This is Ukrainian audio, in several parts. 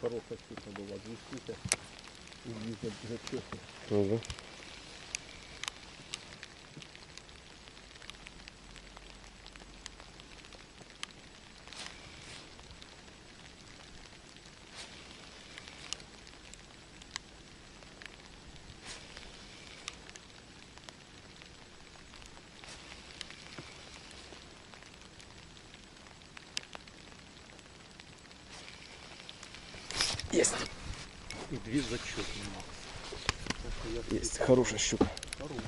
Хорошая штука была, две штуки. И не зачетно. Есть. І дві зачетні. Есть. Хорошая щука. Хороша.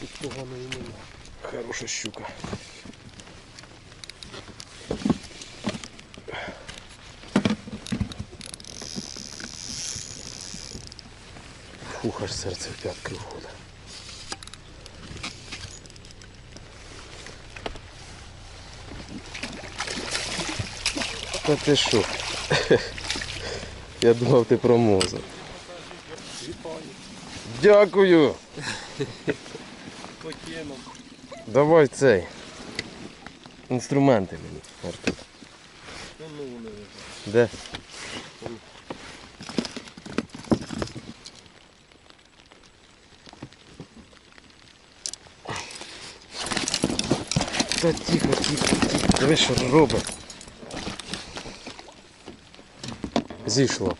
Тут поганої нема. Хорошая щука. Фух, аж серце в п'ятки входить. Та ти що? Я думав, ти промозав. Вітаю. Дякую! Потєном. Давай цей. Інструменти мені, Артур. Де? Та тихо, тихо, тихо. Диви, що робить. Зійшло.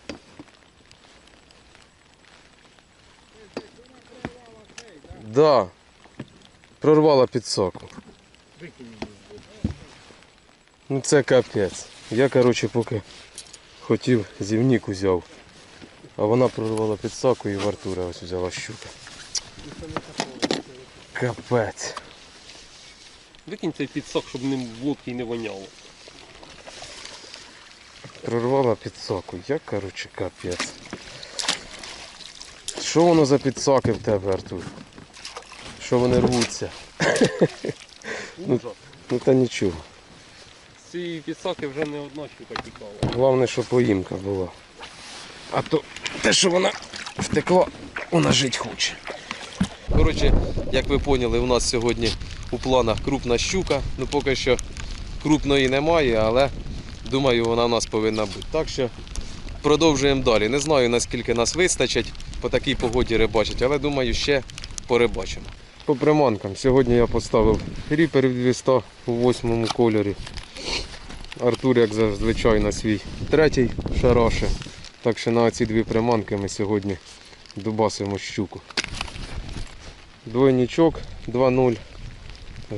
Да. Прорвала. Викинь. Ну це капець. Я, коротше, поки хотів зівнік узяв. А вона прорвала підсаку і в Артура ось взяла щука. Капець. Викинь цей підсак, щоб ним в лодці не воняло. Прорвала підсаку. Я, коротше, капець. Що воно за підсаки в тебе, Артур? Що вони рвуться? Ужас. Ну та нічого. З цієї підсаки вже не одна щука тікала. Головне, що поїмка була. А то те, що вона втекла, вона жить хоче. Коротше, як ви поняли, у нас сьогодні у планах крупна щука. Ну поки що крупної немає, але думаю, вона у нас повинна бути. Так що продовжуємо далі. Не знаю наскільки нас вистачить по такій погоді рибачить, але думаю, ще порибачимо. По приманкам. Сьогодні я поставив ріпер 200 у восьмому кольорі. Артур, як зазвичай, на свій третій шараше. Так що на ці дві приманки ми сьогодні дубасимо щуку. Двойничок 2.0.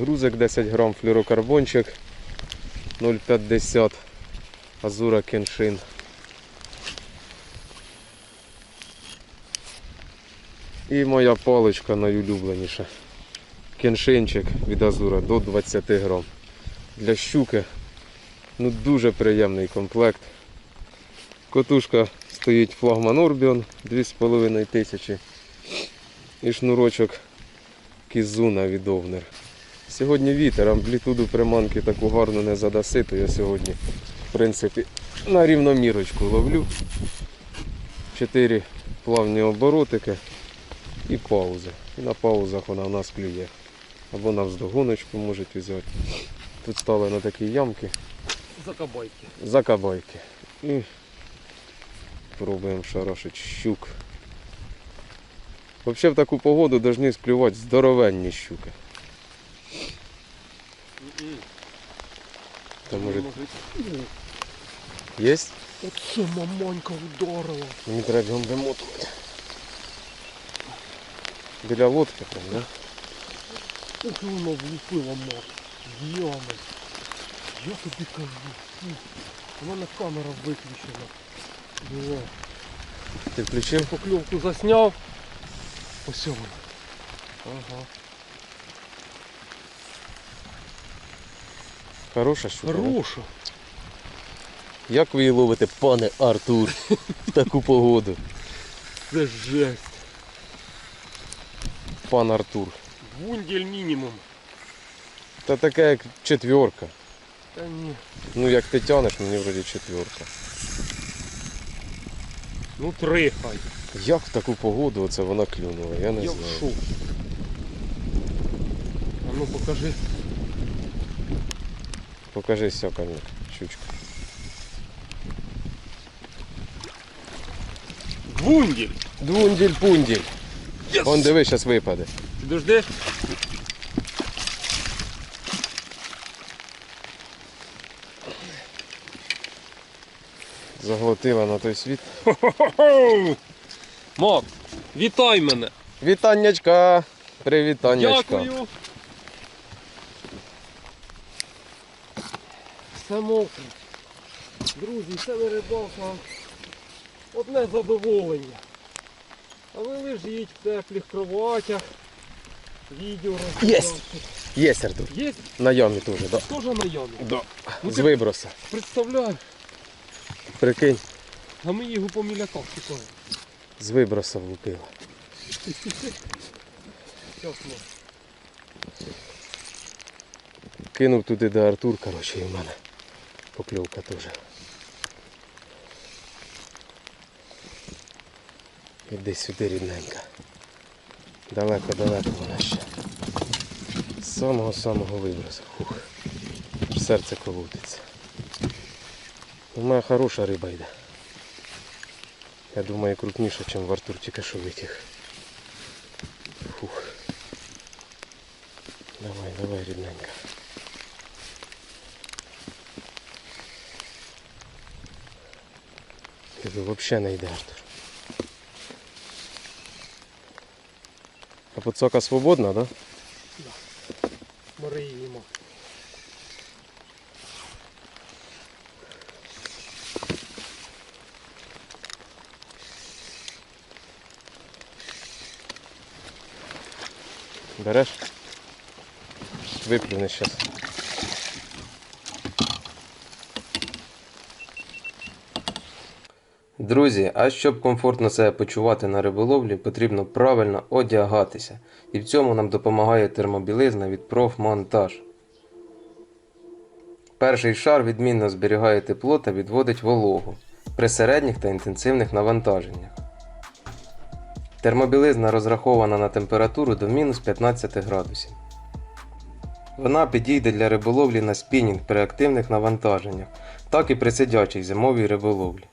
Грузик 10 грам, флюрокарбончик 0,50 Азура кеншин. І моя паличка найулюбленіша. Кеншинчик від Азура до 20 грам. Для щуки Ну дуже приємний комплект. Котушка стоїть флагман Orbion 2,5 тисячі. І шнурочок Кізуна від Овнер. Сьогодні вітер, амплітуду приманки таку гарну не задаси, то я сьогодні в принципі на рівномірочку ловлю. Чотири плавні оборотики і пауза. І на паузах вона у нас клює. Або на вздогоночку можуть взяти. Тут стали на такі ямки Закабайки. закабайки. І пробуємо шарошить щук. Взагалі в таку погоду повинні склювати здоровенні щуки. Та може є? Оце мамонька ударила. Мені треба вимотувати. Біля лодки там, да? Ух, воно влупила мат. Ями. Я тобі кажу. У мене камера виключена. Була. Ти включив? Покльовку засняв. Ось вона. Ага. Хороша щука. Хороша. Як ви її ловите, пане Артур, в таку погоду? Це жесть. Пан Артур. Вундель мінімум. Та таке як четверка. Та ні. Ну як ти тянеш, мені вроді четверка. Ну три хай. Як в таку погоду оце вона клюнула, я не Я в знаю. шоку. А ну покажи. Покажи сьокольник, щучка. Вундель. Двунділь-пунділь. Вон диви, зараз випаде. Підожди. Заглотила на той світ. Мак, вітай мене. Вітаннячка! Привітаннячка. Дякую. Все мокре. Друзі, це не рибалка. Одне задоволення. А ви лежіть в теплих кроватях. Відео розглядайте. Є Артур. Є На ямі теж, да. теж на ямі. да. Ну, З виброса. Представляю. Прикинь, А ми його по міляках шукаємо. з виброса влупила. Щас. Кинув туди де Артур, коротше, і в мене покльовка теж. Іди сюди, рідненька. Далеко-далеко вона ще. З самого-самого вибросу. Фух. Серце колотиться. У мене хороша риба йде. Я думаю, крупніша, ніж в Артур тільки витяг. Фух. Давай, давай, рідненька. Тебе взагалі не йде, Артур. А подсока свободна, да? Да. Море її нема. Береш? Виплюнеш зараз. Друзі, а щоб комфортно себе почувати на риболовлі, потрібно правильно одягатися. І в цьому нам допомагає термобілизна від профмонтаж. Перший шар відмінно зберігає тепло та відводить вологу при середніх та інтенсивних навантаженнях. Термобілизна розрахована на температуру до мінус 15 градусів. Вона підійде для риболовлі на спінінг при активних навантаженнях, так і при сидячій зимовій риболовлі.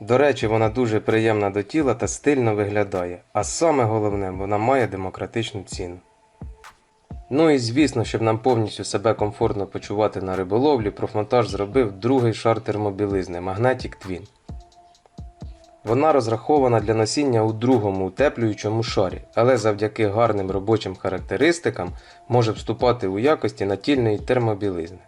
До речі, вона дуже приємна до тіла та стильно виглядає, а саме головне, вона має демократичну ціну. Ну і звісно, щоб нам повністю себе комфортно почувати на риболовлі, профмонтаж зробив другий шар термобілизни Magnetic Twin. Вона розрахована для носіння у другому утеплюючому шарі, але завдяки гарним робочим характеристикам може вступати у якості натільної термобілизни.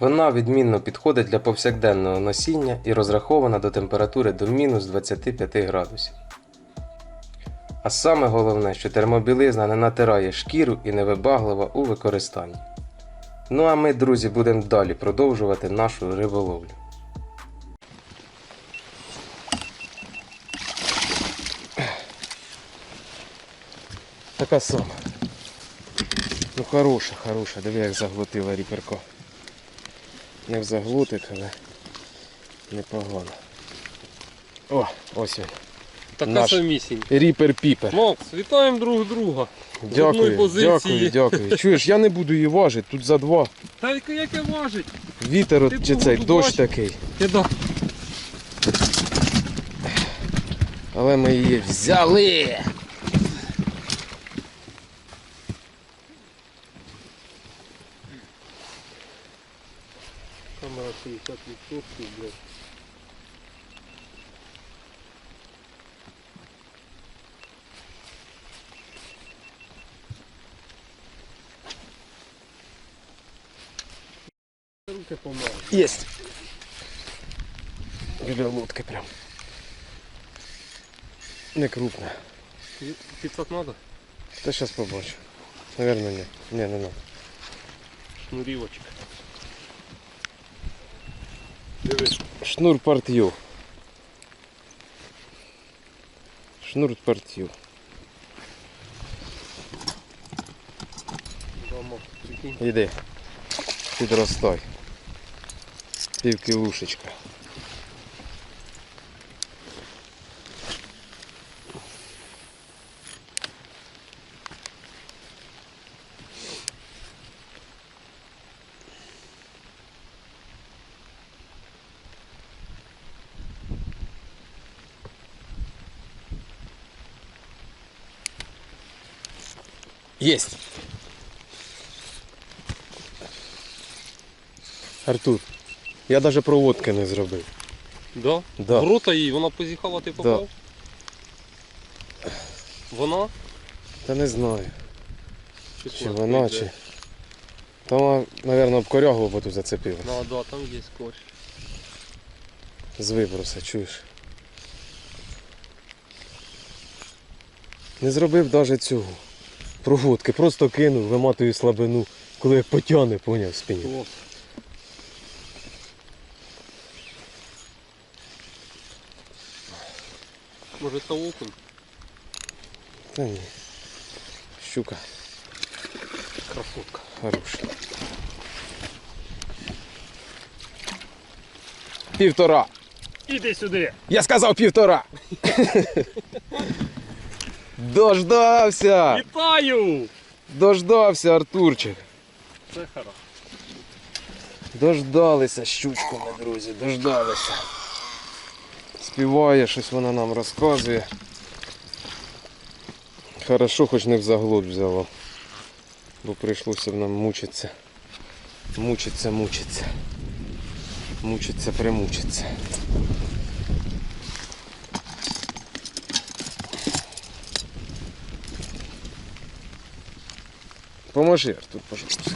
Вона відмінно підходить для повсякденного носіння і розрахована до температури до мінус 25 градусів. А саме головне, що термобілизна не натирає шкіру і не вибаглива у використанні. Ну а ми, друзі, будемо далі продовжувати нашу риболовлю. Така сама. Ну хороша, хороша. Диви, як заглотила ріперко. Як заглотить, але непогано. О, ось він. Така Наш. самісінь. Ріпер піпер. Макс, вітаємо друг друга. Дякую, позиції. дякую, дякую. Чуєш, я не буду її важити, тут за два. Та яке яке важить? Вітер Ти от, чи цей дощ бачиш? такий. Кида. Але ми її взяли. Камера 60%, блядь. Руки помали. Єсть. Біля лодки прям. Не крупна. Підсак надо? Та зараз побачу. Наверно, ні. Ні, не надо. Шнурівочка. Дивись. Шнур партію. Шнур. Прикинь. Іди. Підростай. Півкілушечка. Єсть. Артур, я навіть проводки не зробив. Да? Да. В рота їй, вона позіхала, ти попав? Вона? Та не знаю, чи курка вона, йде? чи. Там, мабуть, об корягу бо тут зацепилась. Ну, да, там є корч. З виброса, чуєш. Не зробив навіть цього. Проводки, просто кинув, виматую слабину, коли як потягне, поняв спині. Може це окунь? Та ні. Щука Красотка. хороша. Півтора. Іди сюди! Я сказав півтора. Дождався! Вітаю! Дождався, Артурчик. Це хорошо. Дождалися щучку, ми, друзі, дождалися. Співає, щось вона нам розказує. Хорошо, хоч не в заглот взяло. Бо прийшлося б нам мучитися. Мучиться, мучиться. Мучиться, примучиться. Поможи, Артур, пожалуйста.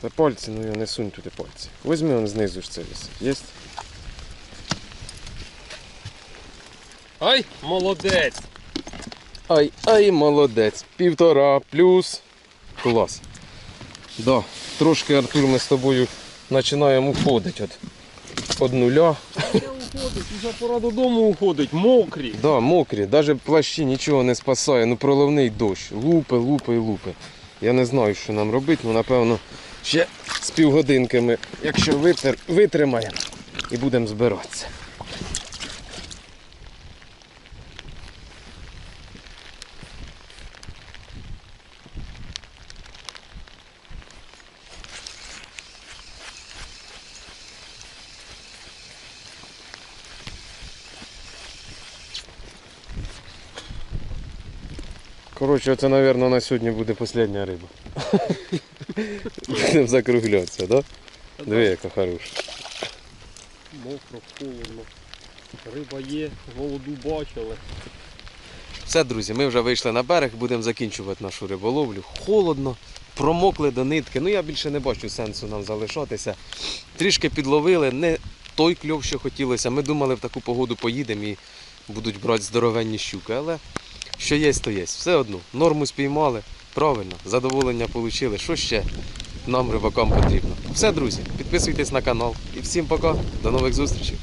Та пальці, ну я не сунь туди пальці. Возьми он знизу ж це висить. Єсть? Ай, молодець! Ай, ай, молодець. Півтора плюс. Клас. Да, трошки Артур ми з тобою починаємо уходити от, от нуля. Я уходить, вже пора додому уходить, мокрі. Да, мокрі, навіть плащі нічого не спасає, ну проливний дощ. Лупи, лупи і лупи. Я не знаю, що нам робити, ну напевно ще з півгодинки ми, якщо витримаємо і будемо збиратися. Коротше, це, мабуть, на сьогодні буде остання риба. Будемо закруглятися, так? Да? Диви, яка хороша. Мокро, холодно. Риба є, голоду бачили. Все, друзі, ми вже вийшли на берег, будемо закінчувати нашу риболовлю. Холодно, промокли до нитки. Ну я більше не бачу сенсу нам залишатися. Трішки підловили, не той кльов, що хотілося. Ми думали, в таку погоду поїдемо і будуть брати здоровенні щуки. Але що є, то є. Все одно. Норму спіймали. Правильно, задоволення отримали. Що ще нам, рибакам, потрібно? Все, друзі, підписуйтесь на канал. І всім пока. До нових зустрічей.